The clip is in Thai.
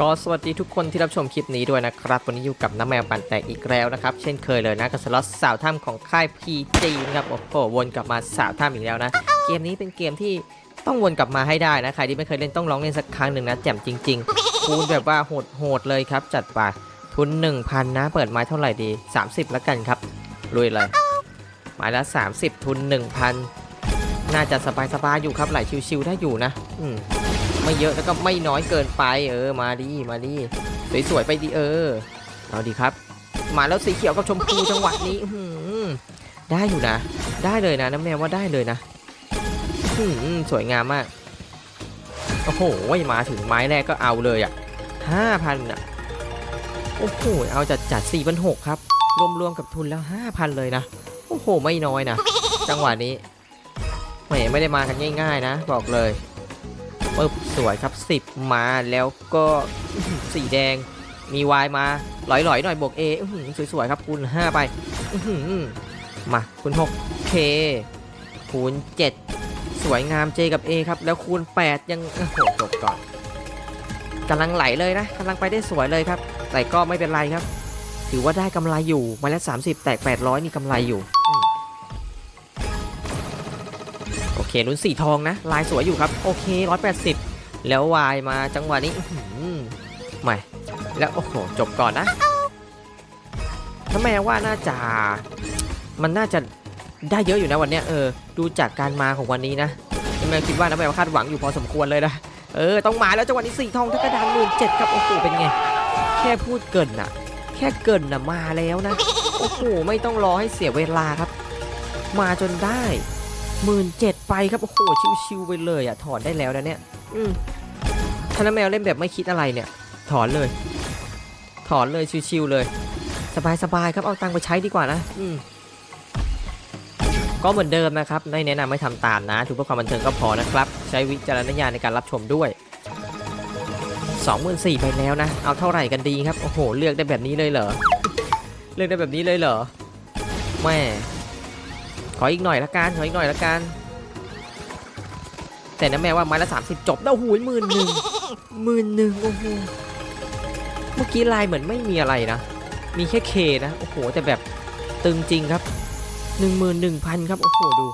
ก็สวัสดีทุกคนที่รับชมคลิปนี้ด้วยนะครับ วันนี้อยู่กับน้ำแมวปั่นแตกอีกแล้วนะครับ เช่นเคยเลยนะกับสล็อตสาวถ้ำของค่าย PG นะครับโอ้โหวนกลับมาสาวถ้ำอีกแล้วนะ เกมนี้เป็นเกมที่ต้องวนกลับมาให้ได้นะ ใครที่ไม่เคยเล่นต้องลองเล่นสักครั้งหนึ่งนะแจ่มจริงๆ คูณแบบว่าโหดๆเลยครับ จัดไปทุน 1,000 นะ เปิดไม้เท่าไหร่ดี 30 แล้วกันครับลุยเลยไม้ละ 30 ทุน 1,000 น่าจะสบายๆอยู่ครับไหลชิวๆได้อยู่นะ อืม ไม่เยอะแล้วก็ไม่น้อยเกินไปเออมาดีมาดีสวยๆไปดีเออเอาดีครับ มาแล้วสีเขียวกับชมพูจังหวะนี้อืได้อยู่นะ ได้เลยนะน้ำแมวว่าได้เลยนะอืสวยงามมากโอ้โหมาถึงไม้แรกก็เอาเลยอะห้าพันอะโอ้โหเอาจัดจัดสี่พันหกครับ รวมๆกับทุนแล้วห้าพันเลยนะโอ้โหไม่น้อยนะจังหวะนี้แหมไม่ได้มากันง่าย ๆ นะ บอกเลย ปึ๊บสวยครับ 10 มาแล้วก็สีแดงมีวายมาหลอยๆหน่อยบวก A อื้อหือสวยๆครับคูณ5ไปมาคูณ6 K คูณ7 สวยงาม J กับ A ครับ แล้วคูณ 8 ยังโอ้โหจบก่อนกำลังไหลเลยนะกำลังไปได้สวยเลยครับ แต่ก็ไม่เป็นไรครับ ถือว่าได้กำไรอยู่มาแล้ว 30 แตก 800 นี่กำไรอยู่ ลุ้นสีทองนะ ลายสวยอยู่ครับ โอเค180แล้ววายมาจังหวะนี้อื้อหือใหม่แล้วโอ้โหจบก่อนนะถ้าแม้ว่าน่าจะมันน่าจะได้เยอะอยู่นะวันเนี้ยเออดูจากการมาของวันนี้นะน้าแมวคิดว่าน้าแมวคาดหวังอยู่พอสมควรเลยนะเออต้องมาแล้วจังหวะนี้สีทองทักกระดานหมื่นเจ็ดครับโอ้โหเป็นไง แค่พูดเกินน่ะ แค่เกินน่ะมาแล้วนะโอ้โหไม่ต้องรอให้เสียเวลาครับ มาจนได้ หมื่นเจ็ดไปครับ โอ้โห ชิวๆไปเลยอะ ถอนได้แล้วนะเนี่ย อืมถ้าน้าแมวเล่นแบบไม่คิดอะไรเนี่ย ถอนเลย ถอนเลยชิวๆเลย สบายๆครับ เอาตังค์ไปใช้ดีกว่านะ อืมก็เหมือนเดิมนะครับไม่แนะนำไม่ทำตามนะถือเพื่อความบันเทิงก็พอนะครับ ใช้วิจารณญาณในการรับชมด้วย 24,000ไปแล้วนะ เอาเท่าไหร่กันดีครับ โอ้โห เลือกได้แบบนี้เลยเหรอ เลือกได้แบบนี้เลยเหรอ แม่ ขออีกหน่อยละกันขออีกหน่อยละกัน แต่นะแม่ว่าไม้ละ30จบแล้วหูยหมื่นหนึ่งหมื่นหนึ่งโอ้โหเมื่อกี้ลายเหมือนไม่มีอะไรนะ มีแค่เคนะ โอ้โหแต่แบบตึงจริงครับ11,000ครับ โอ้โหดู